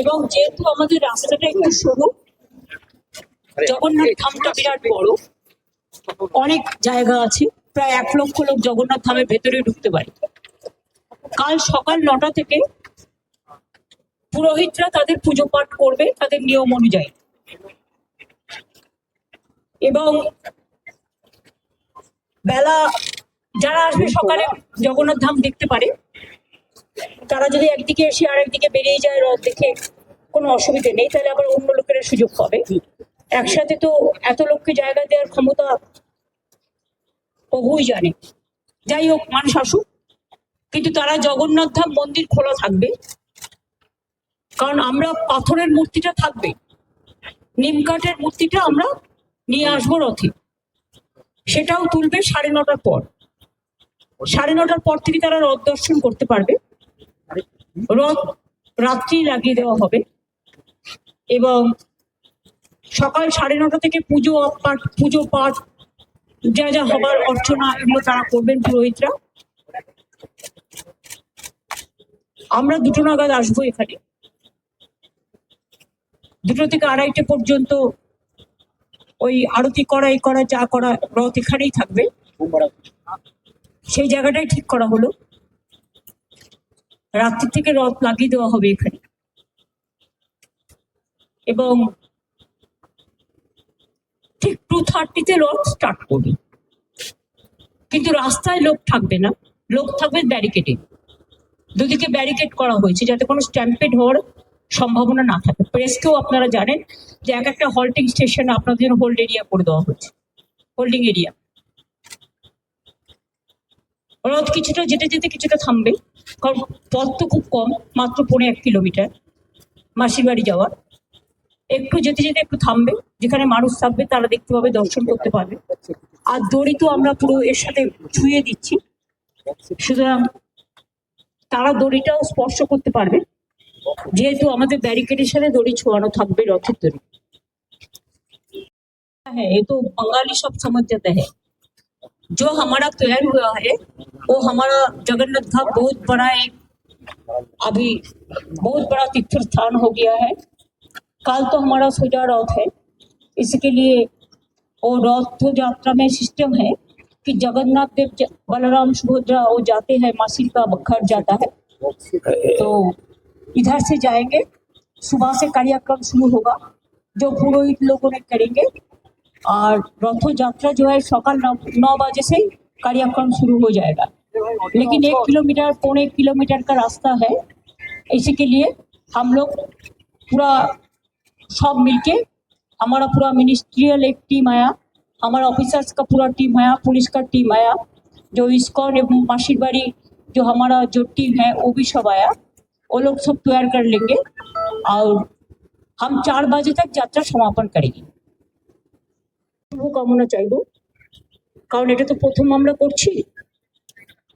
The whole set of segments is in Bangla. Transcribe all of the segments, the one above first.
এবং যেহেতু আমাদের রাস্তাটা একটু সরু, জগন্নাথ ধামটা বিরাট বড়। অনেক জায়গা আছে, প্রায় এক লক্ষ লোক জগন্নাথ ধামের ভেতরে ঢুকতে পারে। কাল সকাল নটা থেকে পুরোহিতরা তাদের পুজো পাঠ করবে, তাদের নিয়ম অনুযায়ী। এবং বেলা যারা আসবে সকালে জগন্নাথ ধাম দেখতে পারে, তারা যদি একদিকে এসে আর একদিকে বেরিয়ে যায় রথ দেখে, কোনো অসুবিধে নেই, তাহলে আবার অন্য লোকেরা সুযোগ পাবে। একসাথে তো এত লোককে জায়গা দেওয়ার ক্ষমতা প্রভুই জানে। যাই হোক মানুষ আসুক কিন্তু তারা জগন্নাথ ধাম মন্দির খোলা থাকবে। কারণ আমরা পাথরের মূর্তিটা থাকবে। নিম কাঠের মূর্তিটা আমরা নিয়ে আসব রথে। সেটাও তুলবে সাড়ে নটার পর। সাড়ে নটার পর থেকে তারা রথ দর্শন করতে পারবে। রথ রাত্রি লাগিয়ে দেওয়া হবে। এবং সকাল সাড়ে নটা থেকে পুজো পাঠ পুজো পাঠ, যা যা হবার অর্চনা এগুলো তারা করবেন পুরোহিতরা। আমরা দুটো নাগাদ আসব এখানে। দুটো থেকে আড়াইটে পর্যন্ত ওই আরতি করা করা, যা করা রথ এখানেই থাকবে। সেই জায়গাটাই ঠিক করা হলো। রাত্রি থেকে রথ লাগিয়ে দেওয়া হবে এখানে। এবং ঠিক টু থার্টিতে রথ স্টার্ট করবে কিন্তু রাস্তায় লোক থাকবে না। লোক থাকবে ব্যারিকেডে দুদিকে ব্যারিকেড করা হয়েছে, যাতে কোনো স্ট্যাম্পেড হওয়ার সম্ভাবনা না থাকে। প্রেসকেও আপনারা জানেন যে এক একটা হল্টিং স্টেশন আপনাদের জন্য হোল্ড এরিয়া করে দেওয়া হয়েছে। হোল্ডিং এরিয়া রথ কিছুটা যেতে যেতে কিছুটা থামবে, কারণ পথ তো খুব কম, মাত্র পৌনে এক কিলোমিটার মাসির বাড়ি যাওয়ার। একটু যেতে যেতে একটু থামবে, যেখানে মানুষ থাকবে তারা দেখতে পাবে, দর্শন করতে পারবে। আর দড়ি তো আমরা পুরো এর সাথে ছুঁয়ে দিচ্ছি। সুতরাং তারা দড়িটাও স্পর্শ করতে পারবে। যেহেতু আমাদের ব্যারিকেডের সাথে দড়ি ছোঁয়ানো থাকবে রথের দড়ি হ্যাঁ এ তো বাঙালি সব समझ जाता है जो हमारा तैयार हुआ है वो हमारा जगन्नाथ धाम बहुत बड़ा एक अभी बहुत बड़ा तीर्थ स्थान हो गया है कल तो हमारा सोजा रथ है इसके लिए वो रथ यात्रा में सिस्टम है कि जगन्नाथ देव ज- बलराम सुभद्रा वो जाते हैं मासी का घर जाता है तो इधर से जाएंगे सुबह से कार्यक्रम शुरू होगा जो पुरोहित लोगों ने करेंगे और रथ यात्रा जो है सकाल नौ नौ बजे से कार्यक्रम शुरू हो जाएगा लेकिन एक किलोमीटर पौने एक किलोमीटर का रास्ता है इसी के लिए हम लोग पूरा सब मिलके हमारा पूरा मिनिस्ट्रियल एक टीम आया हमारा ऑफिसर्स का पूरा टीम आया पुलिस का टीम आया जो इस्कॉन एवं मासिर बाड़ी जो हमारा जो टीम है वो भी सब आया वो लोग सब तैयार कर लेंगे और हम चार बजे तक यात्रा समापन करेंगे শুভকামনা চাইবো কারণ এটা তো প্রথম আমরা করছি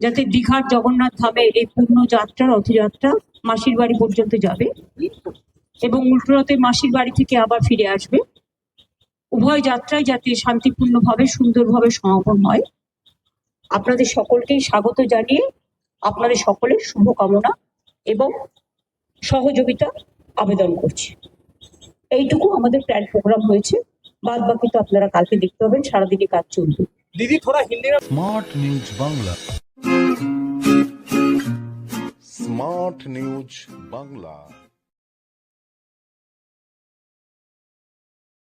যাতে দীঘার জগন্নাথ ধামের এই পূর্ণ যাত্রা রথযাত্রা মাসির বাড়ি পর্যন্ত যাবে এবং উল্টোরথে মাসির বাড়ি থেকে আবার ফিরে আসবে উভয় যাত্রায় যাতে শান্তিপূর্ণভাবে সুন্দরভাবে সমাপন হয় আপনাদের সকলকেই স্বাগত জানিয়ে আপনাদের সকলের শুভকামনা এবং সহযোগিতা আবেদন করছি। এইটুকু আমাদের প্ল্যান প্রোগ্রাম হয়েছে। বাদ বাকি তো আপনারা কালকে দেখতে পাবেন সারাদিনই কাজ চলবে। দিদি থোড়া Hindi smart news Bangla. Smart news Bangla.